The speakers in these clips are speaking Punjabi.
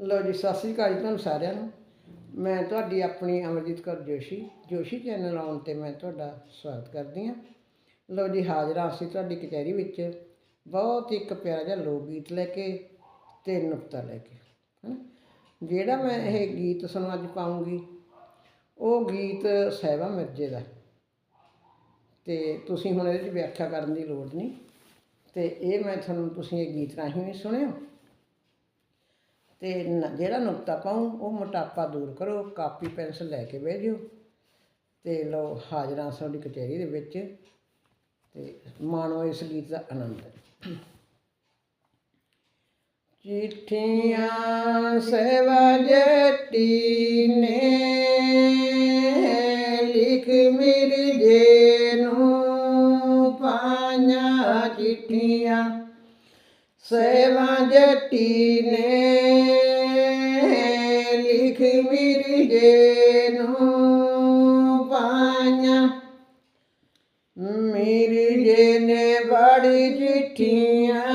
ਲੋ ਜੀ, ਸਤਿ ਸ੍ਰੀ ਅਕਾਲ ਜੀ ਤੁਹਾਨੂੰ ਸਾਰਿਆਂ ਨੂੰ। ਮੈਂ ਤੁਹਾਡੀ ਆਪਣੀ ਅਮਰਜੀਤ ਕੌਰ ਜੋਸ਼ੀ ਜੋਸ਼ੀ ਚੈਨਲ ਆਉਣ ਤੇ ਮੈਂ ਤੁਹਾਡਾ ਸਵਾਗਤ ਕਰਦੀ ਹਾਂ। ਲੋ ਜੀ, ਹਾਜ਼ਰ ਹਾਂ ਅਸੀਂ ਤੁਹਾਡੀ ਕਚਹਿਰੀ ਵਿੱਚ। ਬਹੁਤ ਹੀ ਇੱਕ ਪਿਆਰਾ ਜਿਹਾ ਲੋਕ ਗੀਤ ਲੈ ਕੇ ਤੇ ਨੁਕਤਾ ਲੈ ਕੇ, ਹੈਨਾ? ਜਿਹੜਾ ਮੈਂ ਇਹ ਗੀਤ ਤੁਹਾਨੂੰ ਅੱਜ ਪਾਉਂਗੀ, ਉਹ ਗੀਤ ਸਹਿਬਾ ਮਿਰਜ਼ੇ ਦਾ। ਤੇ ਤੁਸੀਂ ਹੁਣ ਇਹਦੇ 'ਚ ਵਿਆਖਿਆ ਕਰਨ ਦੀ ਲੋੜ ਨਹੀਂ। ਤੇ ਇਹ ਮੈਂ ਤੁਹਾਨੂੰ, ਤੁਸੀਂ ਇਹ ਗੀਤ ਰਾਹੀਂ ਵੀ ਸੁਣਿਓ। ਤੇ ਜਿਹੜਾ ਨੁਕਤਾ ਪਾਉ, ਉਹ ਮੋਟਾਪਾ ਦੂਰ ਕਰੋ, ਕਾਪੀ, ਪੈਨਸਲ ਲੈ ਕੇ ਬਹਿ ਜਿਓ ਤੇ ਲਓ ਹਾਜ਼ਰਾਂ ਸਾਡੀ ਕਚਹਿਰੀ ਦੇ ਵਿੱਚ ਤੇ ਮਾਣੋ ਇਸ ਗੀਤ ਦਾ ਆਨੰਦ। ਚਿੱਠੀਆਂ ਸੇਵਾ ਜੱਟੀ ਨੇ ਲਿਖ ਮਿਰਜੇ ਨੂੰ ਪਾਈਆਂ ਚਿੱਠੀਆਂ। ਸੇਵਾ ਜੱਟੀ ਨੇ ਮਿਰਜੇ ਨੇ ਬੜੀ ਚਿੱਠੀਆਂ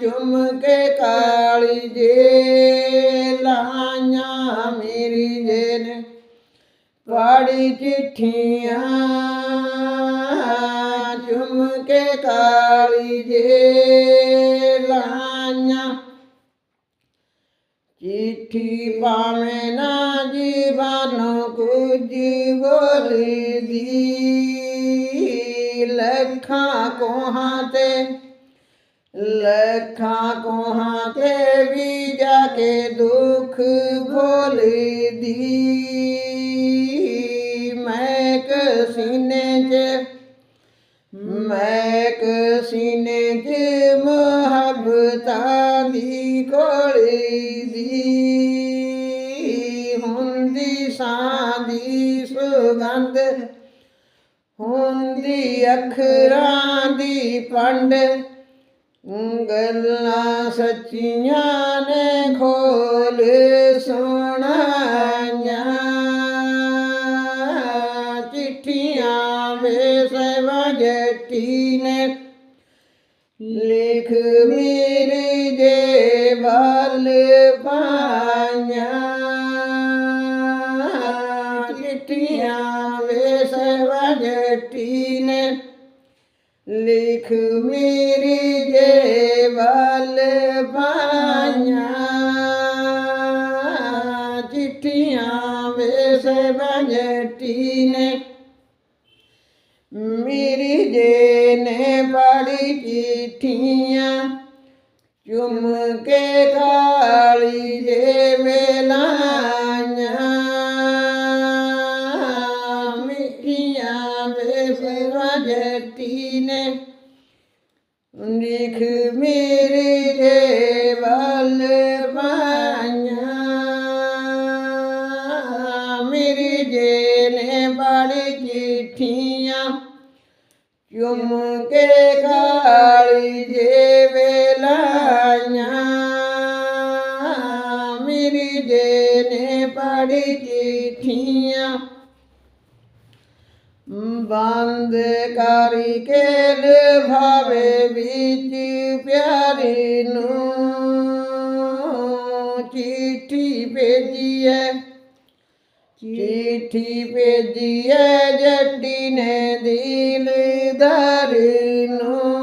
ਚੁੰਮ ਕੇ ਕਾਲੀ ਜੇ ਲਾਈਆਂ। ਮਿਰਜੇ ਨੇ ਪਾੜੀ ਚਿੱਠੀਆਂ ਚੁੰਮ ਕੇ ਕਾਲੀ ਜੇ ਲਾਈਆਂ। ਚਿੱਠੀ ਪਾਵੇਂ ਨਾ ਜੀਵਨ ਕੁਝ ਬੋਲਦੀ ਲੱਖਾਂ ਕੋਹਾਂ ਤੇ, ਲੱਖਾਂ ਕੋਹਾਂ ਤੇ ਵੀ ਜਾ ਕੇ ਦੁੱਖ ਭੋਲਦੀ। ਮੈਂ ਕਸੀਨੇ 'ਚ, ਮੈਂ ਕਸੀਨੇ 'ਚ ਮੁਹੱਬਤਾਂ ਦੀ ਕੋਲੀ ਦੀ ਹੁੰਦੀ ਅੱਖਰਾਂ ਦੀ ਪੰਡ ਗੱਲਾਂ ਸੱਚੀਆਂ ਨੇ ਖੋਲ ਸੇਵਾ ਨੇ ਲਿਖ ਮੇਰੀ ਜੇ ਵੱਲ ਪਾਈਆਂ ਚਿੱਠੀਆਂ ਵੇਸ ਸਬਜਟੀ ਨੇ ਮੇਰੀ ਜੇ ਨੇ ਪੜੀ ਚਿੱਠੀਆਂ, ਚੁੰਮ ਕੇ ਕਾਲੀ ਜੇ ਵੇਲਾਈਆਂ ਚਿੱਠੀਆਂ ਚੁੰਮ ਕੇ ਕਾਲੀ ਜੇ ਵੇਲਾਈਆਂ। ਮੇਰੀ ਜੇ ਨੇ ਬੜੀ ਚਿੱਠੀਆਂ। ਬੰਦ ਕਰੀ ਕੇ ਲਭਾਵੇ ਵਿੱਚ ਪਿਆਰੀ ਨੂੰ। ਚਿੱਠੀ ਭੇਜੀਐ। ਚਿੱਠੀ ਭੇਜੀਐ ਜੱਟੀ ਨੇ ਦਿਲਦਾਰ ਨੂੰ।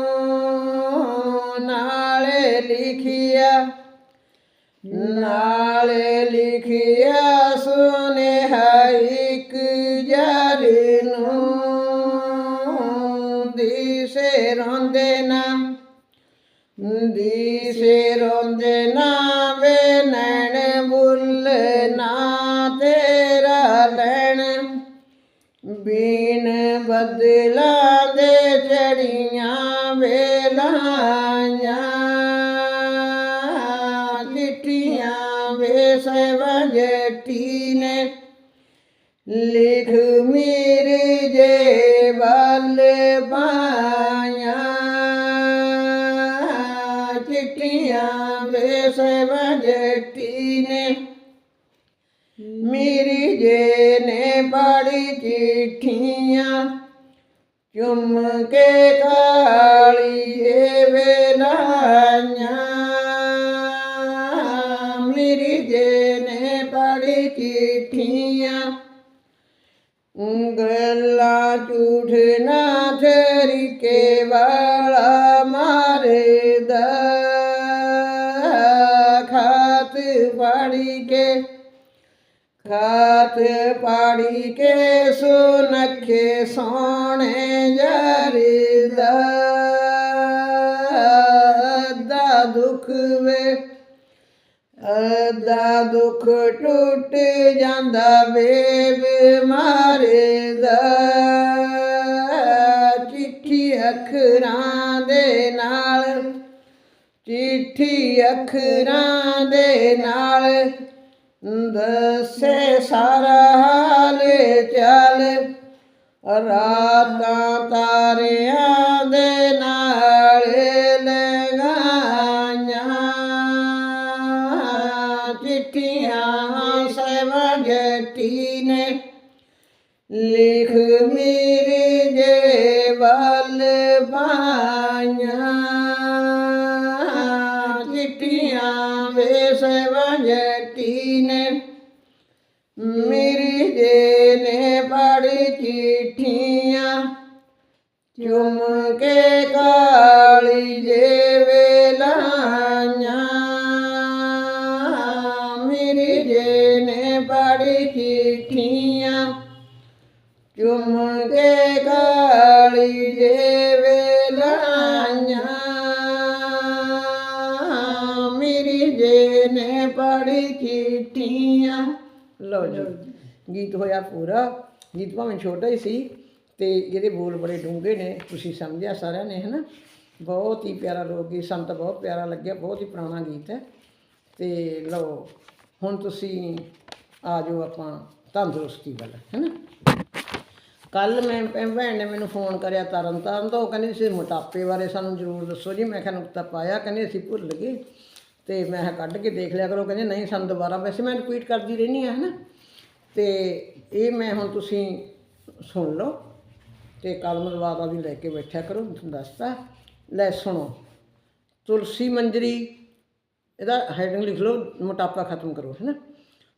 ਨਾਲੇ ਲਿਖਿਆ ਨਾਲੇ ਲਿਖਿਆ ਸੁਨੇਹਾ ਇੱਕ ਯਾਰ ਨੂੰ। ਦਿਸੇ ਰੋਂਦੇ ਨਾ, ਦਿਸੇ ਚਿੱਠੀਆਂ ਵੇ ਸਵਜਟੀ ਨੇ ਲਿਖ ਮੇਰੇ ਜੇ ਵੱਲ ਪਾਈਆਂ ਚਿੱਠੀਆਂ ਵੇ ਸਵਜਟੀ ਨੇ ਮੇਰੀ ਜੇ ਨੇ ਪੜੀ ਚਿੱਠੀਆਂ ਚੁੰਮ ਕੇ ਚਿੱਠੀਆਂ ਗੱਲਾਂ ਝੂਠ ਨਾ ਤੇਰੀ ਕੇ ਵਾਲਾ ਮਾਰੇ ਦਾ। ਖਾਤ ਪੜੀ ਕੇ, ਖਾਤ ਪਾੜੀ ਕੇ ਸੁਨਖੇ ਸੋਹਣੇ ਜਰਦਾ ਦਾ ਦੁੱਖ ਵੇ ਅਦਾ ਦੁੱਖ ਟੁੱਟ ਜਾਂਦਾ ਬੇਬ ਬਿਮਾਰੇ ਦਾ। ਚਿੱਠੀ ਅੱਖਰਾਂ ਦੇ ਨਾਲ, ਚਿੱਠੀ ਅੱਖਰਾਂ ਦੇ ਨਾਲ ਦੱਸੇ ਸਾਰਾ ਹਾਲ ਚੱਲ। ਰਾਤਾਂ ਤਾਰਿਆਂ ਦੇ ਨਾਲ ਚਿੱਠੀਆਂ ਸਹਿਬ ਜੱਟੀ ਨੇ ਲਿਖ ਮੇਰੇ ਜੇ ਵੱਲ ਪਾਈਆਂ ਚਿੱਠੀਆਂ ਵੇ ਸਹਿਬ ਜੱਟੀ ਨੇ ਮੇਰੀ ਜੇ ਨੇ ਪੜੀ ਚਿੱਠੀਆਂ, ਚੁੰਮ ਕੇ ਕਾਲੀ ਜੇ ਚੁੰਮ ਕੇ ਕਾਲੀ ਜੇ ਵੇਲਾਈਆਂ ਮੇਰੀ ਜੇ ਨੇ ਪੜੀ ਚਿੱਠੀਆਂ ਲਓ ਜੀ ਗੀਤ ਹੋਇਆ ਪੂਰਾ ਗੀਤ ਭਾਵੇਂ ਛੋਟਾ ਹੀ ਸੀ ਤੇ ਇਹਦੇ ਬੋਲ ਬੜੇ ਡੂੰਘੇ ਨੇ ਤੁਸੀਂ ਸਮਝਿਆ ਸਾਰਿਆਂ ਨੇ ਹਨਾ ਬਹੁਤ ਹੀ ਪਿਆਰਾ ਲੋਕ ਗੀਤ ਸਾਨੂੰ ਤਾਂ ਬਹੁਤ ਪਿਆਰਾ ਲੱਗਿਆ ਬਹੁਤ ਹੀ ਪੁਰਾਣਾ ਗੀਤ ਹੈ ਤੇ ਲਓ ਹੁਣ ਤੁਸੀਂ ਆ ਜਾਓ ਆਪਾਂ ਤੰਦਰੁਸਤੀ ਵੱਲ ਹੈਨਾ ਕੱਲ ਮੈਂ ਭੈਣ ਨੇ ਮੈਨੂੰ ਫੋਨ ਕਰਿਆ ਤਰਨ ਤਾਰਨ ਤੋਂ, ਉਹ ਕਹਿੰਦੀ ਸੀ ਮੋਟਾਪੇ ਬਾਰੇ ਸਾਨੂੰ ਜ਼ਰੂਰ ਦੱਸੋ ਜੀ। ਮੈਂ ਕਿਹਾ ਨੁਕਤਾ ਪਾਇਆ, ਕਹਿੰਦੇ ਅਸੀਂ ਭੁੱਲ ਗਏ। ਤੇ ਮੈਂ ਕਿਹਾ ਕੱਢ ਕੇ ਦੇਖ ਲਿਆ ਕਰੋ। ਕਹਿੰਦੇ ਨਹੀਂ, ਸਾਨੂੰ ਦੁਬਾਰਾ ਵੈਸੇ ਮੈਂ ਰਿਪੀਟ ਕਰਦੀ ਰਹਿੰਦੀ ਆ ਹਨਾ। ਤੇ ਇਹ ਮੈਂ ਹੁਣ ਤੁਸੀਂ ਸੁਣ ਲਓ ਤੇ ਕਲਮ ਦਵਾਦਾ ਵੀ ਲੈ ਕੇ ਬੈਠਿਆ ਕਰੋ, ਤੁਹਾਨੂੰ ਦੱਸਤਾ। ਲੈ ਸੁਣੋ, ਤੁਲਸੀ ਮੰਜਰੀ, ਇਹਦਾ ਹੈਡਿੰਗ ਲਿਖ ਲਓ, ਮੋਟਾਪਾ ਖਤਮ ਕਰੋ, ਹੈਨਾ।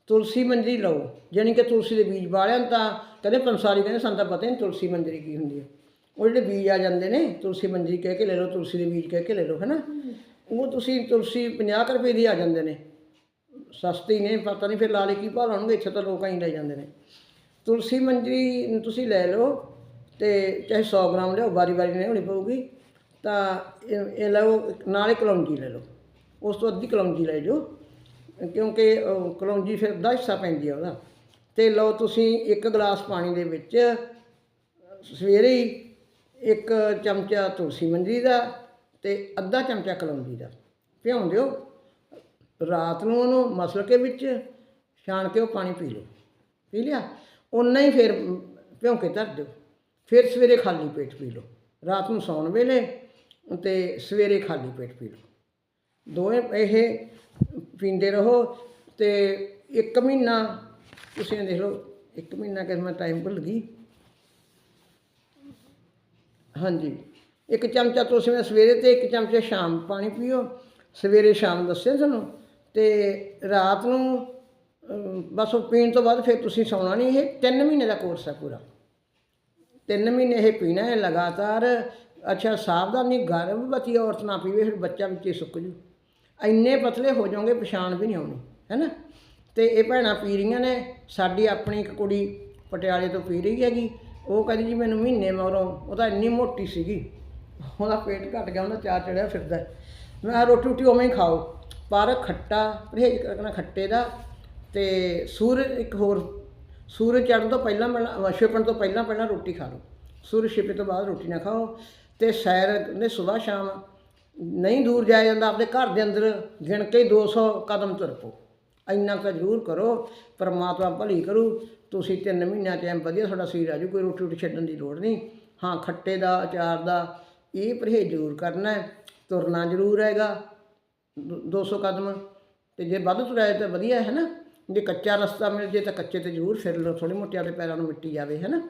ਤੁਲਸੀ ਮੰਜਰੀ ਲਓ ਜਾਣੀ ਕਿ ਤੁਲਸੀ ਦੇ ਬੀਜ ਵਾਲਿਆਂ ਨੂੰ ਤਾਂ ਕਹਿੰਦੇ ਪੰਸਾਰੀ ਕਹਿੰਦੇ ਸਾਨੂੰ ਤਾਂ ਪਤਾ ਹੀ ਨਹੀਂ ਤੁਲਸੀ ਮੰਜਰੀ ਕੀ ਹੁੰਦੀ ਹੈ। ਉਹ ਜਿਹੜੇ ਬੀਜ ਆ ਜਾਂਦੇ ਨੇ ਤੁਲਸੀ ਮੰਜਰੀ ਕਹਿ ਕੇ ਲੈ ਲਓ ਤੁਲਸੀ ਦੇ ਬੀਜ ਕਹਿ ਕੇ ਲੈ ਲਓ ਹੈਨਾ? ਉਹ ਤੁਸੀਂ ਤੁਲਸੀ 50 ਕੁ ਰੁਪਏ ਦੀ ਆ ਜਾਂਦੇ ਨੇ। ਸਸਤੀ ਨੇ ਪਤਾ ਨਹੀਂ ਫਿਰ ਲਾਲੇ ਕੀ ਭਾਅ ਲਾਉਣਗੇ ਇੱਥੇ ਤਾਂ ਲੋਕਾਂ ਹੀ ਲੈ ਜਾਂਦੇ ਨੇ। ਤੁਲਸੀ ਮੰਜਰੀ ਨੂੰ ਤੁਸੀਂ ਲੈ ਲਓ ਤੇ ਚਾਹੇ 100 ਗ੍ਰਾਮ ਲਿਓ ਵਾਰੀ ਵਾਰੀ ਨਹੀਂ ਹੋਣੀ ਪਊਗੀ। ਤਾਂ ਇਹ ਇਹ ਲਓ ਨਾਲੇ ਕਲੌਂਜੀ ਲੈ ਲਓ। ਉਸ ਤੋਂ ਅੱਧੀ ਕਲੌਂਜੀ ਲੈ ਜਾਓ। ਕਿਉਂਕਿ ਕਲੌਂਜੀ ਫਿਰ ਦਾ ਹਿੱਸਾ ਪੈਂਦੀ ਆ ਉਹਦਾ। ਤੇ ਲਓ ਤੁਸੀਂ ਇੱਕ ਗਲਾਸ ਪਾਣੀ ਦੇ ਵਿੱਚ ਸਵੇਰੇ ਹੀ ਇੱਕ ਚਮਚਾ ਤੁਲਸੀ ਮੰਜੀ ਦਾ ਤੇ ਅੱਧਾ ਚਮਚਾ ਕਲੌਂਜੀ ਦਾ। ਭਿਉਂ ਦਿਓ। ਰਾਤ ਨੂੰ ਉਹਨੂੰ ਮਸਲ ਕੇ ਵਿੱਚ ਛਾਣ ਕੇ ਉਹ ਪਾਣੀ ਪੀ ਲਓ। ਪੀ ਲਿਆ? ਉਨਾ ਹੀ ਫਿਰ ਭਿਉਂ ਕੇ ਧਰ ਦਿਓ। ਫਿਰ ਸਵੇਰੇ ਖਾਲੀ ਪੇਟ ਪੀ ਲਓ। ਰਾਤ ਨੂੰ ਸੌਣ ਵੇਲੇ ਤੇ ਸਵੇਰੇ ਖਾਲੀ ਪੇਟ ਪੀ ਲਓ। ਦੋਵੇਂ, ਇਹ ਪੀਂਦੇ ਰਹੋ ਤੇ ਇੱਕ ਮਹੀਨਾ, ਤੁਸੀਂ ਦੇਖ ਲਓ, ਇੱਕ ਮਹੀਨਾ ਕਿ ਮੈਂ ਟਾਈਮ ਭੁੱਲ ਗਈ। ਹਾਂਜੀ, ਇੱਕ ਚਮਚਾ ਤੁਸੀਂ ਮੈਂ ਸਵੇਰੇ ਤੇ ਇੱਕ ਚਮਚਾ ਸ਼ਾਮ ਪਾਣੀ ਪੀਓ। ਸਵੇਰੇ ਸ਼ਾਮ ਦੱਸਿਆ ਤੁਹਾਨੂੰ ਤੇ ਰਾਤ ਨੂੰ ਬਸ ਉਹ ਪੀਣ ਤੋਂ ਬਾਅਦ ਫਿਰ ਤੁਸੀਂ ਸੌਣਾ ਨਹੀਂ ਇਹ 3 ਮਹੀਨੇ ਦਾ ਕੋਰਸ ਹੈ ਪੂਰਾ। ਤਿੰਨ ਮਹੀਨੇ ਇਹ ਪੀਣਾ ਹੈ ਲਗਾਤਾਰ। ਅੱਛਾ, ਸਾਵਧਾਨੀ ਗਰਭਵਤੀ ਔਰਤ ਨਾ ਪੀਵੇ, ਫਿਰ ਬੱਚਾ ਵਿੱਚ ਹੀ ਸੁੱਕ ਜੂ। ਇੰਨੇ ਪਤਲੇ ਹੋ ਜਾਓਗੇ, ਪਛਾਣ ਵੀ ਨਹੀਂ ਆਉਣੀ, ਹੈਨਾ? ਤੇ ਇਹ ਭੈਣਾਂ ਪੀ ਰਹੀਆਂ ਨੇ, ਸਾਡੀ ਆਪਣੀ ਇੱਕ ਕੁੜੀ ਪਟਿਆਲੇ ਤੋਂ ਪੀ ਰਹੀ ਹੈਗੀ, ਉਹ ਕਹਿੰਦੀ ਜੀ ਮੈਨੂੰ ਮਹੀਨੇ ਮਗਰੋਂ, ਉਹ ਤਾਂ ਇੰਨੀ ਮੋਟੀ ਸੀਗੀ, ਉਹਦਾ ਪੇਟ ਘਟ ਗਿਆ, ਉਹਦਾ ਚਾਰ ਚੜਿਆ ਫਿਰਦਾ। ਮੈਂ ਕਿਹਾ ਰੋਟੀ ਰੋਟੀ ਉਵੇਂ ਹੀ ਖਾਓ, ਪਰ ਖੱਟਾ, ਪਰਹੇਜ਼ ਕਰਨਾ ਖੱਟੇ ਦਾ, ਤੇ ਸੂਰਜ ਇੱਕ ਹੋਰ, ਸੂਰਜ ਚੜ੍ਹਨ ਤੋਂ ਪਹਿਲਾਂ ਪਹਿਲਾਂ ਛਿਪਣ ਤੋਂ ਪਹਿਲਾਂ ਪਹਿਲਾਂ ਰੋਟੀ ਖਾ ਲਓ। ਸੂਰਜ ਛਿਪੇ ਤੋਂ ਬਾਅਦ ਰੋਟੀ ਨਾ ਖਾਓ, ਤੇ ਸੈਰ ਨੇ ਸਵੇਰ ਸ਼ਾਮ ਨਹੀਂ ਦੂਰ ਜਾਇਆ ਜਾਂਦਾ, ਆਪਣੇ ਘਰ ਦੇ ਅੰਦਰ ਗਿਣ ਕੇ 200 ਕਦਮ ਤੁਰ ਪਓ। ਇੰਨਾ ਕੁ ਜ਼ਰੂਰ ਕਰੋ, ਪਰਮਾਤਮਾ ਭਲੀ ਕਰੂ। ਤੁਸੀਂ ਤਿੰਨ ਮਹੀਨਿਆਂ 'ਚ ਐਂ ਵਧੀਆ ਤੁਹਾਡਾ ਸਰੀਰ ਆ ਜਾਊ ਕੋਈ ਰੋਟੀ ਰੋਟੀ ਛੱਡਣ ਦੀ ਲੋੜ ਨਹੀਂ। ਹਾਂ, ਖੱਟੇ ਦਾ, ਅਚਾਰ ਦਾ, ਇਹ ਪਰਹੇਜ਼ ਜ਼ਰੂਰ ਕਰਨਾ ਹੈ। ਤੁਰਨਾ ਜ਼ਰੂਰ ਹੈਗਾ, ਦੋ- 200 ਕਦਮ। ਤੇ ਜੇ ਵੱਧ ਤੁਰਿਆ ਤਾਂ ਵਧੀਆ ਹੈ ਨਾ। ਜੇ ਕੱਚਾ ਰਸਤਾ ਮਿਲ ਜੇ ਤਾਂ ਕੱਚੇ ਤੇ ਜ਼ਰੂਰ ਫਿਰ ਲਓ ਥੋੜੀ ਮੋਟਿਆਂ ਦੇ ਪੈਰਾਂ ਨੂੰ ਮਿੱਟੀ ਜਾਵੇ, ਹੈ ਨਾ।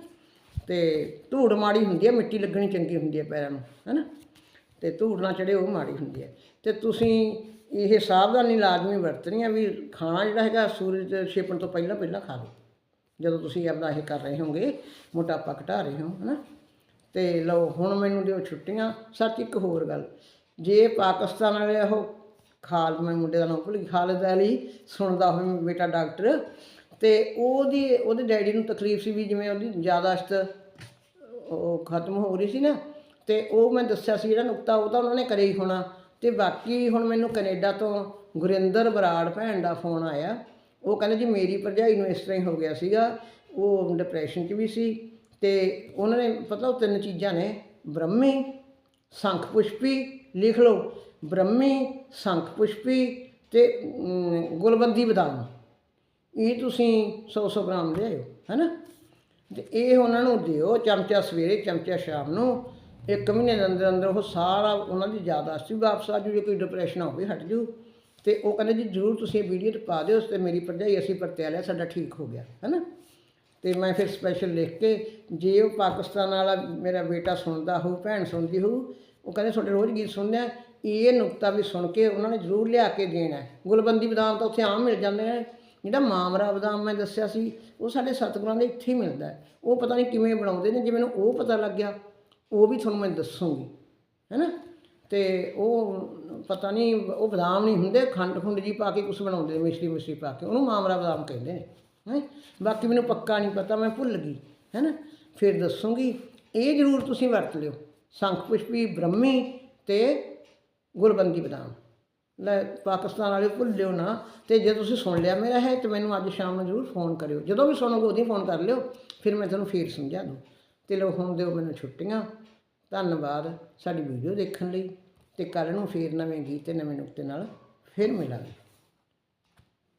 ਤੇ ਧੂੜ ਮਾੜੀ ਹੁੰਦੀ ਹੈ, ਮਿੱਟੀ ਲੱਗਣੀ ਚੰਗੀ ਹੁੰਦੀ ਹੈ ਪੈਰਾਂ ਨੂੰ, ਹੈ ਨਾ। ਤੇ ਧੂੜ ਨਾ ਚੜੇ ਉਹ ਮਾੜੀ ਹੁੰਦੀ ਹੈ। ਤੇ ਤੁਸੀਂ ਇਹ ਸਾਵਧਾਨੀ ਲਾਜ਼ਮੀ ਵਰਤਣੀ ਹੈ ਵੀ ਖਾਣਾ ਜਿਹੜਾ ਹੈਗਾ ਸੂਰਜ ਛਿਪਣ ਤੋਂ ਪਹਿਲਾਂ ਪਹਿਲਾਂ ਖਾ ਲਓ। ਜਦੋਂ ਤੁਸੀਂ ਆਪਦਾ ਇਹ ਕਰ ਰਹੇ ਹੋਗੇ, ਮੋਟਾਪਾ ਘਟਾ ਰਹੇ ਹੋ, ਹਨਾ। ਤੇ ਲਓ, ਹੁਣ ਮੈਨੂੰ ਦਿਓ ਛੁੱਟੀਆਂ। ਸੱਚ ਇੱਕ ਹੋਰ ਗੱਲ, ਜੇ ਪਾਕਿਸਤਾਨ ਵਾਲੇ ਉਹ ਖਾਲ, ਮੈਂ ਮੁੰਡੇ ਦਾ ਨਾਮ ਭੁੱਲ ਗਈ, ਖਾਲਿਦ ਅਲੀ ਸੁਣਦਾ ਹੋਵੇ ਬੇਟਾ ਡਾਕਟਰ, ਤੇ ਉਹਦੀ, ਉਹਦੇ ਡੈਡੀ ਨੂੰ ਤਕਲੀਫ ਸੀ ਵੀ ਜਿਵੇਂ ਉਹਦੀ ਯਾਦਾਸ਼ਤ ਉਹ ਖਤਮ ਹੋ ਰਹੀ ਸੀ ਨਾ ਤੇ ਉਹ ਮੈਂ ਦੱਸਿਆ ਸੀ, ਜਿਹੜਾ ਨੁਕਤਾ ਉਹ ਤਾਂ ਉਹਨਾਂ ਨੇ ਕਰਿਆ ਹੀ ਹੋਣਾ। ਤੇ ਬਾਕੀ ਹੁਣ ਮੈਨੂੰ ਕੈਨੇਡਾ ਤੋਂ ਗੁਰਿੰਦਰ ਬਰਾੜ ਭੈਣ ਦਾ ਫੋਨ ਆਇਆ। ਉਹ ਕਹਿੰਦੇ ਜੀ ਮੇਰੀ ਭਰਜਾਈ ਨੂੰ ਇਸ ਤਰ੍ਹਾਂ ਹੀ ਹੋ ਗਿਆ ਸੀਗਾ। ਉਹ ਡਿਪਰੈਸ਼ਨ 'ਚ ਵੀ ਸੀ ਤੇ ਉਹਨਾਂ ਨੇ ਪਤਾ ਉਹ ਤਿੰਨ ਚੀਜ਼ਾਂ ਨੇ, ਬ੍ਰਹਮੀ, ਸ਼ੰਖ ਪੁਸ਼ਪੀ, ਲਿਖ ਲਓ, ਬ੍ਰਹਮੀ, ਸ਼ੰਖ ਪੁਸ਼ਪੀ ਤੇ ਗੁਲਬੰਦੀ ਬਦਾਮ। ਇਹ ਤੁਸੀਂ 100-100 ਗ੍ਰਾਮ ਲਿਆਇਓ, ਹੈਨਾ? ਤੇ ਇਹ ਉਹਨਾਂ ਨੂੰ ਦਿਓ, ਚਮਚਾ ਸਵੇਰੇ, ਚਮਚਾ ਸ਼ਾਮ ਨੂੰ। ਇੱਕ ਮਹੀਨੇ ਦੇ ਅੰਦਰ ਅੰਦਰ ਉਹ ਸਾਰਾ ਉਹਨਾਂ ਦੀ ਯਾਦਾਸ਼ਤ ਵੀ ਵਾਪਸ ਆ ਜੂ, ਜੇ ਕੋਈ ਡਿਪਰੈਸ਼ਨ ਹੋਵੇ, ਹਟ ਜੂ। ਤੇ ਉਹ ਕਹਿੰਦੇ ਜੀ, ਜ਼ਰੂਰ ਤੁਸੀਂ ਵੀਡੀਓ 'ਤੇ ਪਾ ਦਿਓ, ਤੇ ਮੇਰੀ ਭਰਜਾਈ ਅਸੀਂ ਪਰਤਿਆ ਲਿਆ, ਸਾਡਾ ਠੀਕ ਹੋ ਗਿਆ, ਹੈਨਾ? ਤੇ ਮੈਂ ਫਿਰ ਸਪੈਸ਼ਲ ਲਿਖ ਕੇ, ਜੇ ਉਹ ਪਾਕਿਸਤਾਨ ਵਾਲਾ ਮੇਰਾ ਬੇਟਾ ਸੁਣਦਾ ਹੋਊ, ਭੈਣ ਸੁਣਦੀ ਹੋਊ, ਉਹ ਕਹਿੰਦੇ ਤੁਹਾਡੇ ਰੋਜ਼ ਗੀਤ ਸੁਣਦੇ ਆ ਇਹ ਨੁਕਤਾ ਵੀ ਸੁਣ ਕੇ ਉਹਨਾਂ ਨੇ ਜ਼ਰੂਰ ਲਿਆ ਕੇ ਦੇਣਾ ਗੁਲਬੰਦੀ ਬਦਾਮ ਤਾਂ ਉੱਥੇ ਆਮ ਮਿਲ ਜਾਂਦੇ ਨੇ। ਜਿਹੜਾ ਮਾਮਰਾ ਬਦਾਮ ਮੈਂ ਦੱਸਿਆ ਸੀ, ਉਹ ਸਾਡੇ ਸਤਿਗੁਰਾਂ ਦੇ ਇੱਥੇ ਹੀ ਮਿਲਦਾ ਉਹ ਪਤਾ ਨਹੀਂ ਕਿਵੇਂ ਬਣਾਉਂਦੇ ਨੇ ਜੇ ਮੈਨੂੰ ਉਹ ਪਤਾ ਲੱਗ ਗਿਆ ਉਹ ਵੀ ਤੁਹਾਨੂੰ ਮੈਂ ਦੱਸੂਗੀ ਹੈਨਾ ਤੇ ਉਹ ਪਤਾ ਨਹੀਂ, ਉਹ ਬਦਾਮ ਨਹੀਂ ਹੁੰਦੇ, ਖੰਡ ਖੁੰਡ ਜੀ ਪਾ ਕੇ ਕੁਝ ਬਣਾਉਂਦੇ ਨੇ, ਮਿਸ਼ਰੀ ਮਿਸ਼ਰੀ ਪਾ ਕੇ, ਉਹਨੂੰ ਮਾਮਰਾ ਬਦਾਮ ਕਹਿੰਦੇ ਨੇ, ਹੈ? ਬਾਕੀ ਮੈਨੂੰ ਪੱਕਾ ਨਹੀਂ ਪਤਾ, ਮੈਂ ਭੁੱਲ ਗਈ ਹੈਨਾ ਫਿਰ ਦੱਸੂਗੀ, ਇਹ ਜ਼ਰੂਰ ਤੁਸੀਂ ਵਰਤ ਲਿਓ ਸ਼ੰਖ ਪੁਸ਼ਪੀ ਬ੍ਰਹਮੀ ਤੇ ਗੁਰਬੰਦੀ ਬਦਾਮ। ਲੈ, ਪਾਕਿਸਤਾਨ ਵਾਲੇ ਭੁੱਲਿਓ ਨਾ, ਤੇ ਜੇ ਤੁਸੀਂ ਸੁਣ ਲਿਆ ਮੇਰਾ ਹੈ, ਤੇ ਮੈਨੂੰ ਅੱਜ ਸ਼ਾਮ ਨੂੰ ਜ਼ਰੂਰ ਫੋਨ ਕਰਿਓ। ਜਦੋਂ ਵੀ ਸੁਣੋਗੇ, ਉਦੋਂ ਹੀ ਫੋਨ ਕਰ ਲਿਓ, ਫਿਰ ਮੈਂ ਤੁਹਾਨੂੰ ਫੇਰ ਸਮਝਾ ਦੂੰ। ਤੇ ਲੋ ਹੁਣ ਦਿਓ ਮੈਨੂੰ ਛੁੱਟੀਆਂ। ਧੰਨਵਾਦ ਸਾਡੀ ਵੀਡੀਓ ਦੇਖਣ ਲਈ ਤੇ ਕੱਲ੍ਹ ਨੂੰ ਫੇਰ ਨਵੇਂ ਗੀਤ ਤੇ ਨਵੇਂ ਨੁਕਤੇ ਨਾਲ ਫਿਰ ਮਿਲਾਂਗੇ।